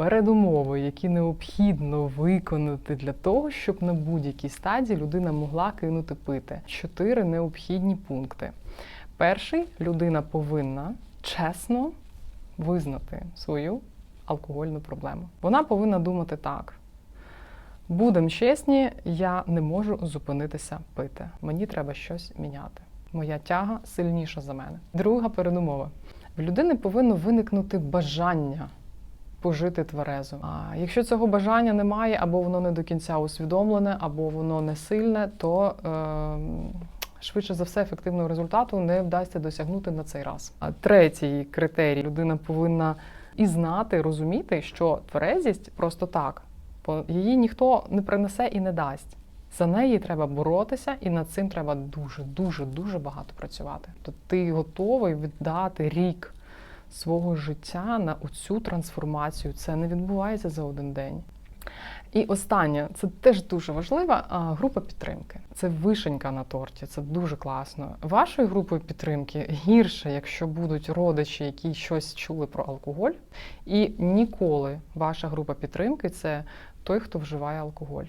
передумови, які необхідно виконати для того, щоб на будь-якій стадії людина могла кинути пити. Чотири необхідні пункти. Перший людина повинна чесно визнати свою алкогольну проблему. Вона повинна думати так. Будем чесні, я не можу зупинитися пити. Мені треба щось міняти. Моя тяга сильніша за мене. Друга передумова. В людини повинно виникнути бажання пожити тверезо. А якщо цього бажання немає, або воно не до кінця усвідомлене, або воно не сильне, то е, швидше за все ефективного результату не вдасться досягнути на цей раз. А третій критерій людина повинна і знати, розуміти, що тверезість просто так, бо її ніхто не принесе і не дасть. За неї треба боротися, і над цим треба дуже, дуже, дуже багато працювати. То ти готовий віддати рік свого життя на оцю трансформацію. Це не відбувається за один день. І останнє, це теж дуже важлива група підтримки. Це вишенька на торті, це дуже класно. Вашою групою підтримки гірше, якщо будуть родичі, які щось чули про алкоголь, і ніколи ваша група підтримки це той, хто вживає алкоголь.